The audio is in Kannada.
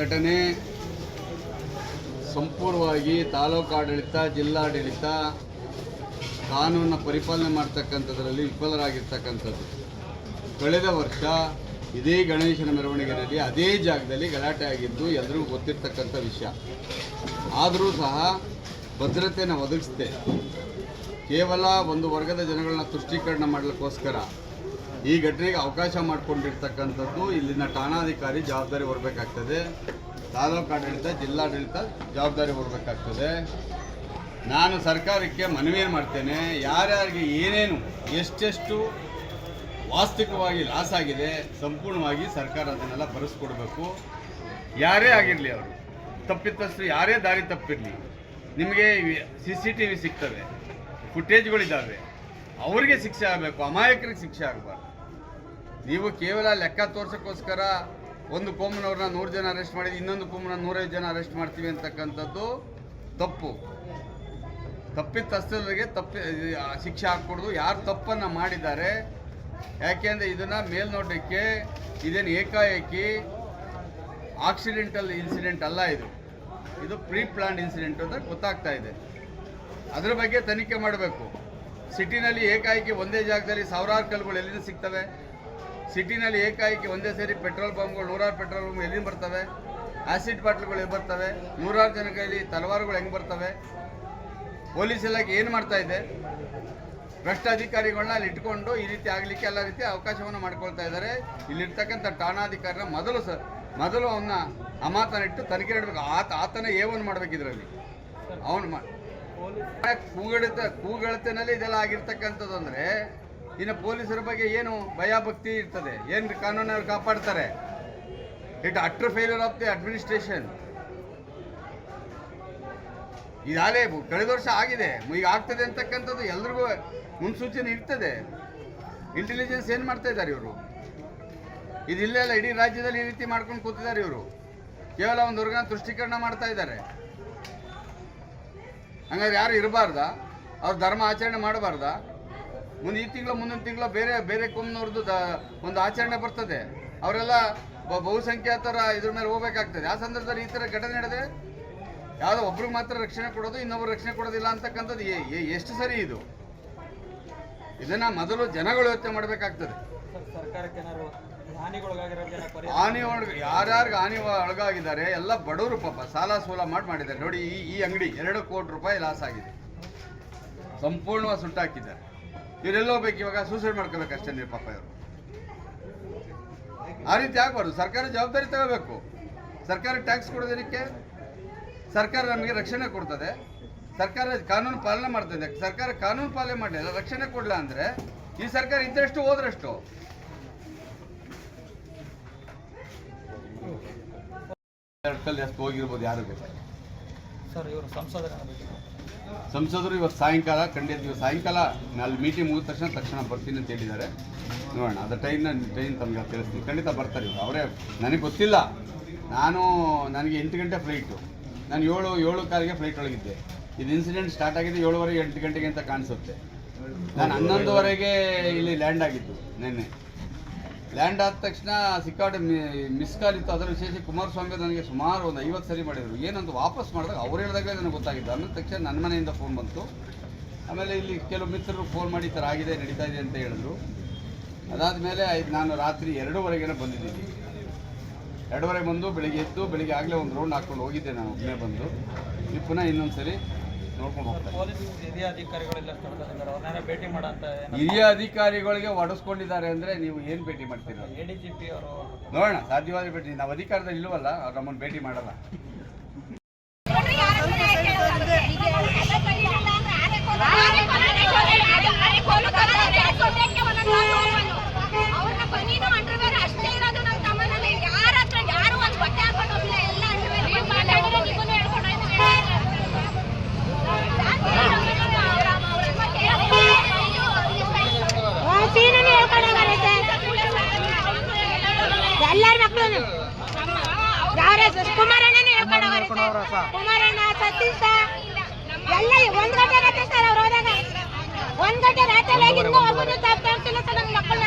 ಘಟನೆ ಸಂಪೂರ್ಣವಾಗಿ ತಾಲೂಕು ಆಡಳಿತ, ಜಿಲ್ಲಾಡಳಿತ ಕಾನೂನನ್ನ ಪರಿಪಾಲನೆ ಮಾಡ್ತಕ್ಕಂಥದ್ರಲ್ಲಿ ವಿಫಲರಾಗಿರ್ತಕ್ಕಂಥದ್ದು. ಕಳೆದ ವರ್ಷ ಇದೇ ಗಣೇಶನ ಮೆರವಣಿಗೆಯಲ್ಲಿ ಅದೇ ಜಾಗದಲ್ಲಿ ಗಲಾಟೆ ಆಗಿದ್ದು ಎಲ್ರಿಗೂ ಗೊತ್ತಿರ್ತಕ್ಕಂಥ ವಿಷಯ. ಆದರೂ ಸಹ ಭದ್ರತೆಯನ್ನು ಒದಗಿಸ್ದೆ ಕೇವಲ ಒಂದು ವರ್ಗದ ಜನಗಳನ್ನ ತುಷ್ಟೀಕರಣ ಮಾಡಲಿಕ್ಕೋಸ್ಕರ ಈ ಘಟನೆಗೆ ಅವಕಾಶ ಮಾಡಿಕೊಂಡಿರ್ತಕ್ಕಂಥದ್ದು ಇಲ್ಲಿನ ಠಾಣಾಧಿಕಾರಿ ಜವಾಬ್ದಾರಿ ಹೊರಬೇಕಾಗ್ತದೆ. ತಾಲೂಕು ಆಡಳಿತ, ಜಿಲ್ಲಾಡಳಿತ ಜವಾಬ್ದಾರಿ ಹೊರಬೇಕಾಗ್ತದೆ. ನಾನು ಸರ್ಕಾರಕ್ಕೆ ಮನವಿ ಮಾಡ್ತೇನೆ, ಯಾರ್ಯಾರಿಗೆ ಏನೇನು, ಎಷ್ಟೆಷ್ಟು ವಾಸ್ತವಿಕವಾಗಿ ಲಾಸ್ ಆಗಿದೆ ಸಂಪೂರ್ಣವಾಗಿ ಸರ್ಕಾರ ಅದನ್ನೆಲ್ಲ ಭರಿಸ್ಕೊಡ್ಬೇಕು ಯಾರೇ ಆಗಿರಲಿ ಅವರು, ತಪ್ಪಿತಸ್ಥರು ಯಾರೇ ದಾರಿ ತಪ್ಪಿರಲಿ, ನಿಮಗೆ ಸಿ ಸಿ ಟಿ ವಿ ಸಿಗ್ತವೆ. ಫುಟೇಜ್ಗಳಿದ್ದಾವೆ ಅವರಿಗೆ ಶಿಕ್ಷೆ ಆಗಬೇಕು, ಅಮಾಯಕರಿಗೆ ಶಿಕ್ಷೆ ಆಗಬಾರ್ದು. ನೀವು ಕೇವಲ ಲೆಕ್ಕ ತೋರ್ಸೋಕ್ಕೋಸ್ಕರ ಒಂದು ಕೋಮನವ್ರನ್ನ ನೂರು ಜನ ಅರೆಸ್ಟ್ ಮಾಡಿದ್ವಿ ಇನ್ನೊಂದು ಕೋಮನ ನೂರೈದು ಜನ ಅರೆಸ್ಟ್ ಮಾಡ್ತೀವಿ ಅಂತಕ್ಕಂಥದ್ದು ತಪ್ಪು. ತಪ್ಪಿತಸ್ಥರಿಗೆ ತಪ್ಪಿ ಶಿಕ್ಷೆ ಹಾಕ್ಕೊಡ್ದು. ಯಾರು ತಪ್ಪನ್ನು ಮಾಡಿದ್ದಾರೆ ಯಾಕೆಂದರೆ ಇದನ್ನು ಮೇಲ್ನೋಟಕ್ಕೆ ಇದೇನು ಏಕಾಏಕಿ ಆಕ್ಸಿಡೆಂಟಲ್ ಇನ್ಸಿಡೆಂಟ್ ಅಲ್ಲ ಇದು. ಇದು ಪ್ರೀ ಪ್ಲಾನ್ಡ್ ಇನ್ಸಿಡೆಂಟ್ ಅಂತ ಗೊತ್ತಾಗ್ತಾ ಇದೆ. ಅದ್ರ ಬಗ್ಗೆ ತನಿಖೆ ಮಾಡಬೇಕು. ಸಿಟಿನಲ್ಲಿ ಏಕಾಏಕಿ ಒಂದೇ ಜಾಗದಲ್ಲಿ ಸಾವಿರಾರು ಕಲ್ಲುಗಳು ಎಲ್ಲಿಂದ ಸಿಗ್ತವೆ? ಸಿಟಿನಲ್ಲಿ ಏಕಾಏಕಿ ಒಂದೇ ಸೇರಿ ಪೆಟ್ರೋಲ್ ಪಂಪ್ಗಳು ನೂರಾರು ಪೆಟ್ರೋಲ್ ಪಂಪ್ ಎಲ್ಲಿಂದ ಬರ್ತವೆ? ಆಸಿಡ್ ಬಾಟ್ಲ್ಗಳು ಎಲ್ಲಿ ಬರ್ತವೆ? ನೂರಾರು ಜನ ಕೈಲಿ ತಲವಾರುಗಳು ಹೆಂಗೆ ಬರ್ತವೆ? ಪೊಲೀಸ್ ಇಲಾಖೆ ಏನು ಮಾಡ್ತಾ ಇದೆ? ಭ್ರಷ್ಟ ಅಧಿಕಾರಿಗಳನ್ನ ಅಲ್ಲಿ ಇಟ್ಕೊಂಡು ಈ ರೀತಿ ಆಗಲಿಕ್ಕೆ ಎಲ್ಲ ರೀತಿ ಅವಕಾಶವನ್ನು ಮಾಡ್ಕೊಳ್ತಾ ಇದ್ದಾರೆ. ಇಲ್ಲಿರ್ತಕ್ಕಂಥ ಠಾಣಾಧಿಕಾರಿನ ಮೊದಲು ಸರ್ ಮೊದಲು ಅವನ್ನ ಅಮಾತನಿಟ್ಟು ತನಿಖೆ ಇಡಬೇಕು ಆತ, ಆತನೇ ಏವನ್ ಮಾಡ್ಬೇಕು ಇದರಲ್ಲಿ. ಅವನು ಮಾ ಕೂಗಳಿತ ಕೂಗಳತಿನಲ್ಲಿ ಇದೆಲ್ಲ ಆಗಿರ್ತಕ್ಕಂಥದ್ದು ಅಂದರೆ, ಇನ್ನು ಪೊಲೀಸರ ಬಗ್ಗೆ ಏನು ಭಯಭಕ್ತಿ ಇರ್ತದೆ? ಏನು ಕಾನೂನಲ್ಲಿ ಕಾಪಾಡ್ತಾರೆ? It utter failure of the administration ಇದಾಗಲೇ ಕಳೆದ ವರ್ಷ ಆಗಿದೆ. ಈಗ ಆಗ್ತದೆ ಅಂತಕ್ಕಂಥದ್ದು ಎಲ್ರಿಗೂ ಮುನ್ಸೂಚನೆ ಇರ್ತದೆ. ಇಂಟೆಲಿಜೆನ್ಸ್ ಏನು ಮಾಡ್ತಾ ಇದ್ದಾರೆ ಇವರು? ಇದು ಇಲ್ಲೇ ಇಡೀ ರಾಜ್ಯದಲ್ಲಿ ಈ ರೀತಿ ಮಾಡ್ಕೊಂಡು ಕೂತಿದ್ದಾರೆ ಇವರು. ಕೇವಲ ಒಂದು ವರ್ಗನ ತುಷ್ಟೀಕರಣ ಮಾಡ್ತಾ ಇದ್ದಾರೆ. ಹಂಗಾದ್ರೆ ಯಾರು ಇರಬಾರ್ದ? ಅವ್ರ ಧರ್ಮ ಆಚರಣೆ ಮಾಡಬಾರ್ದ? ಮುಂದೆ ಈ ತಿಂಗಳು, ಮುಂದಿನ ತಿಂಗಳು ಬೇರೆ ಬೇರೆ ಕೊಮ್ಮನವ್ರದ್ದು ದ, ಒಂದು ಆಚರಣೆ ಬರ್ತದೆ. ಅವರೆಲ್ಲ ಬಹುಸಂಖ್ಯಾತರ ಇದ್ರ ಮೇಲೆ ಹೋಗ್ಬೇಕಾಗ್ತದೆ. ಆ ಸಂದರ್ಭದಲ್ಲಿ ಈ ಥರ ಘಟನೆ ನಡೆದೇ ಯಾವುದೋ ಒಬ್ರಿಗೆ ಮಾತ್ರ ರಕ್ಷಣೆ ಕೊಡೋದು ಇನ್ನೊಬ್ರು ರಕ್ಷಣೆ ಕೊಡೋದಿಲ್ಲ ಅಂತಕ್ಕಂಥದ್ದು ಎಷ್ಟು ಸರಿ ಇದು? ಇದನ್ನ ಮೊದಲು ಜನಗಳು ಯೋಚನೆ ಮಾಡಬೇಕಾಗ್ತದೆ. ಹಾನಿ ಒಳಗ ಯಾರ್ಯಾರಿಗೆ ಹಾನಿ ಒಳಗಾಗಿದ್ದಾರೆ ಎಲ್ಲ ಬಡವರು ಪಾಪ ಸಾಲ ಸೋಲ ಮಾಡಿ ಮಾಡಿದ್ದಾರೆ. ನೋಡಿ ಈ ಈ ಅಂಗಡಿ ಎರಡು ಕೋಟಿ ರೂಪಾಯಿ ಲಾಸ್ ಆಗಿದೆ. ಸಂಪೂರ್ಣವಾಗಿ ಸುಟ್ಟಾಕಿದ್ದಾರೆ ಇವರೆಲ್ಲ ಹೋಗ್ಬೇಕು ಇವಾಗ ಸೂಸೈಡ್ ಮಾಡ್ಕೋಬೇಕು ಅಷ್ಟೇ ನೀವು ಪಾಪ ಇವರು. ಆ ರೀತಿ ಆಗಬಾರ್ದು. ಸರ್ಕಾರ ಜವಾಬ್ದಾರಿ ತಗೋಬೇಕು. ಸರ್ಕಾರ ಟ್ಯಾಕ್ಸ್ ಕೊಡೋದಕ್ಕೆ ಸರ್ಕಾರ ನಮಗೆ ರಕ್ಷಣೆ ಕೊಡ್ತದೆ. ಸರ್ಕಾರ ಕಾನೂನು ಪಾಲನೆ ಮಾಡ್ತದೆ. ಸರ್ಕಾರ ಕಾನೂನು ಪಾಲನೆ ಮಾಡಲಿಲ್ಲ ರಕ್ಷಣೆ ಕೊಡಲ್ಲ ಅಂದರೆ ಈ ಸರ್ಕಾರ ಇದ್ದಷ್ಟು ಹೋದ್ರಷ್ಟು ಎರಡು ಕಲ್ಲು ಎಷ್ಟು ಹೋಗಿರ್ಬೋದು ಯಾರು ಸರ್ ಇವರು ಸಂಸದರ ಸಂಸದರು ಇವತ್ತು ಸಾಯಂಕಾಲ ಖಂಡಿತ ಇವತ್ತು ಸಾಯಂಕಾಲ ಅಲ್ಲಿ ಮೀಟಿಂಗ್ ಮುಗಿದ ತಕ್ಷಣ ತಕ್ಷಣ ಬರ್ತೀನಿ ಅಂತ ಹೇಳಿದ್ದಾರೆ. ನೋಡೋಣ ಅದ ಟೈಮ್ನ ಟೈಮ್ ತಮಗೆ ತಿಳಿಸ್ತೀನಿ. ಖಂಡಿತ ಬರ್ತಾರೆ ಇವರು. ಅವರೇ ನನಗೆ ಗೊತ್ತಿಲ್ಲ. ನಾನು ನನಗೆ ಎಂಟು ಗಂಟೆ ಫ್ಲೈಟು ನಾನು ಏಳು ಏಳು ಕಾಲಿಗೆ ಫ್ಲೈಟ್ ಒಳಗಿದ್ದೆ. ಇದು ಇನ್ಸಿಡೆಂಟ್ ಸ್ಟಾರ್ಟ್ ಆಗಿದೆ ಏಳುವರೆ ಎಂಟು ಗಂಟೆಗೆ ಅಂತ ಕಾಣಿಸುತ್ತೆ. ನಾನು ಹನ್ನೊಂದುವರೆಗೆ ಇಲ್ಲಿ ಲ್ಯಾಂಡ್ ಆಗಿದ್ದು ನಿನ್ನೆ. ಲ್ಯಾಂಡ್ ಆದ ತಕ್ಷಣ ಸಿಕ್ಕಾಡೆ ಮಿಸ್ ಕಾಲ್ ಇತ್ತು. ಅದರ ವಿಶೇಷ ಕುಮಾರಸ್ವಾಮಿ ನನಗೆ ಸುಮಾರು ಒಂದು ಐವತ್ತು ಸರಿ ಮಾಡಿದರು. ಏನಂತ ವಾಪಸ್ ಮಾಡಿದಾಗ ಅವ್ರು ಹೇಳಿದಾಗಲೇ ನನಗೆ ಗೊತ್ತಾಗಿತ್ತು ಅಂದ ತಕ್ಷಣ ನನ್ನ ಮನೆಯಿಂದ ಫೋನ್ ಬಂತು. ಆಮೇಲೆ ಇಲ್ಲಿ ಕೆಲವು ಮಿತ್ರರು ಫೋನ್ ಮಾಡಿ ಈ ಆಗಿದೆ, ನಡೀತಾ ಇದೆ ಅಂತ ಹೇಳಿದ್ರು. ಅದಾದಮೇಲೆ ನಾನು ರಾತ್ರಿ ಎರಡೂವರೆಗೇನೆ ಬಂದಿದ್ದೀನಿ. ಎರಡೂವರೆಗೆ ಬಂದು ಬೆಳಿಗ್ಗೆ ಎದ್ದು ಬೆಳಿಗ್ಗೆ ಆಗಲೇ ಒಂದು ರೌಂಡ್ ಹಾಕ್ಕೊಂಡು ಹೋಗಿದ್ದೆ ನಾನು. ಒಬ್ಬನೇ ಬಂದು. ಈ ಪುನಃ ಇನ್ನೊಂದು ಸರಿ ನೋಡ್ಕೊಂಡು ಹೋಗ್ತಾರೆ ಪೊಲೀಸ್ ಹಿರಿಯ ಅಧಿಕಾರಿಗಳೆಲ್ಲ ಸ್ಥಳದಲ್ಲಿದ್ದಾರೆ ಭೇಟಿ ಮಾಡಂತ ಹಿರಿಯ ಅಧಿಕಾರಿಗಳಿಗೆ ಒಡಿಸ್ಕೊಂಡಿದ್ದಾರೆ ಅಂದರೆ ನೀವು ಏನು ಭೇಟಿ ಮಾಡ್ತೀರಾ ಎ ಡಿ ಜಿ ಪಿ ಅವರು ನೋಡೋಣ ಸಾಧ್ಯವಾದ್ರೆ ಭೇಟಿ ನಾವು ಅಧಿಕಾರದಲ್ಲಿ ಇಲ್ವಲ್ಲ ಅವ್ರು ನಮ್ಮನ್ನು ಭೇಟಿ ಮಾಡಲ್ಲ ಕುಮಾರಣ್ಣ ಸತೀಶ. ಎಲ್ಲ ಒಂದ್ ಗಂಟೆ ಸರ್ ಅವ್ರು ಹೋದಾಗ. ಒಂದ್ ಗಂಟೆ ರಾತ್ರಿ ತಾಪ್ತಾ ಸರ್ ನಮ್ಮ ಮಕ್ಕಳನ್ನ